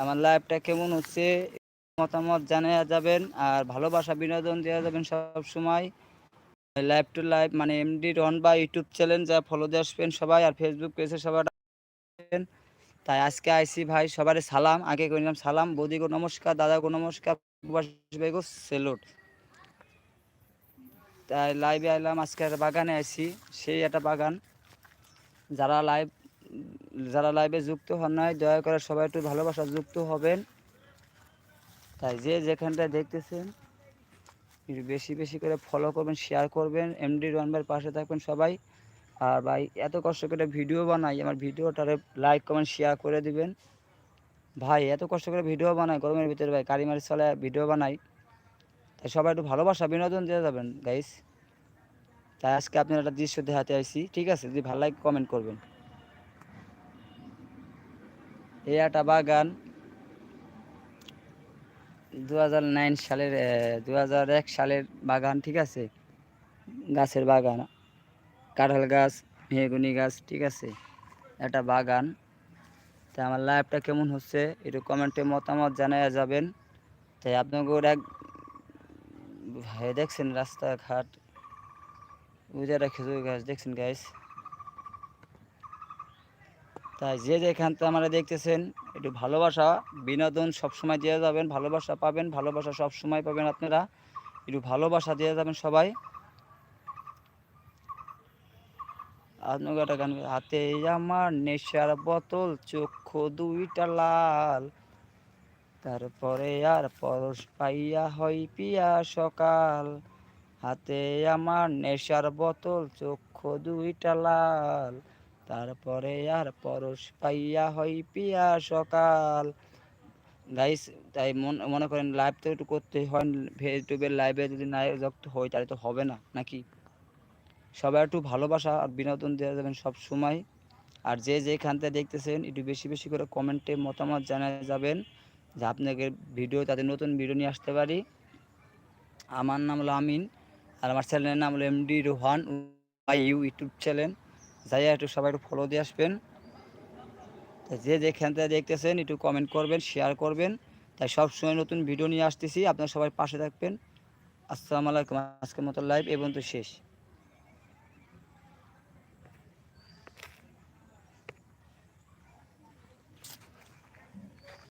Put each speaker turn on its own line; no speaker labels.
আমার লাইভটা কেমন হচ্ছে, মতামত জানিয়ে যাবেন আর ভালোবাসা, বিনোদন দেওয়া যাবেন সব সময়। লাইভ টু লাইভ মানে এমডি রন বা ইউটিউব চ্যানেল যা ফলো দিয়ে আসবেন সবাই আর ফেসবুক পেজে সবাই তাই আজকে আইসি ভাই, সবার সালাম। আগে করিলাম সালাম, বৌদি বৌদিগো নমস্কার, দাদা দাদাগো নমস্কার ভাইগো সেলুট তাই লাইভে আইলাম, আজকে একটা বাগানে আইছি সেই একটা বাগান। যারা লাইভ যারা লাইভে যুক্ত হন নাই, দয়া করে সবাই একটু ভালোবাসা যুক্ত হবেন। তাই যে যেখানটায় দেখতেছেন, একটু বেশি বেশি করে ফলো করবেন শেয়ার করবেন এমডি রনবার পাশে থাকবেন সবাই। আর ভাই, এত কষ্ট করে ভিডিও বানাই, আমার ভিডিওটারে লাইক কমেন্ট শেয়ার করে দিবেন। ভাই, এত কষ্ট করে ভিডিও বানাই, গরমের ভিতরে ভাই কারি মারি চলে ভিডিও বানাই। তাই সবাই একটু ভালোবাসা, বিনোদন দিয়ে যাবেন গাইস তাই আজকে আপনার একটা দৃশ্য দেখাতে আইছি, ঠিক আছে? যদি ভালো লাগে কমেন্ট করবেন। এই একটা বাগান দু সালের দু এক সালের বাগান, ঠিক আছে? গাছের বাগান, কাঁঠাল গাছ, মেহগুনি গাছ, ঠিক আছে? একটা বাগান। তা আমার লাইফটা কেমন হচ্ছে? একটু কমেন্টে মতামত জানাইয়া যাবেন। তাই আপনাকে এক ভাই, দেখছেন রাস্তাঘাট? উজারা খেজুর গাছ, দেখছেন গাছ তাই যে যেখান থেকে আমরা দেখতেছেন, একটু ভালোবাসা, বিনোদন সবসময় দিয়ে যাবেন, ভালোবাসা পাবেন, ভালোবাসা সব সময় পাবেন আপনারা। একটু ভালোবাসা দিয়ে যাবেন সবাই। একটা গান হাতে আমার নেশার বোতল, চক্ষু দুইটা লাল। তারপরে আর পরশ পাইয়া হয় পিয়া সকাল। হাতে আমার নেশার বোতল, চক্ষু দুইটা লাল। তারপরে আর পরশ পাইয়া হয় পিয়া সকাল। গাইস তাই মনে করেন লাইভ তো একটু করতে হয় ইউটিউবের লাইভে যদি না যুক্ত হয় তাহলে তো হবে না, নাকি? সবাই একটু ভালোবাসা আর বিনোদন দেওয়া যাবেন সব সময়। আর যে যেখান থেকে দেখতেছেন, একটু বেশি বেশি করে কমেন্টে মতামত জানা যাবেন, যে আপনাকে ভিডিও তাদের নতুন ভিডিও নিয়ে আসতে পারি। আমার নাম হলো আমিন, আর আমার চ্যানেলের নাম হলো এমডি রোহান ইউ ইউটিউব চ্যানেল যাই একটু সবাই একটু ফলো দিয়ে আসবেন। যে যেখান থেকে দেখতেছেন, একটু কমেন্ট করবেন শেয়ার করবেন। তাই সবসময় নতুন ভিডিও নিয়ে আসতেছি। আপনারা সবাই পাশে থাকবেন। আসসালামু আলাইকুম। আজকের মতো লাইভ এবং তো শেষ।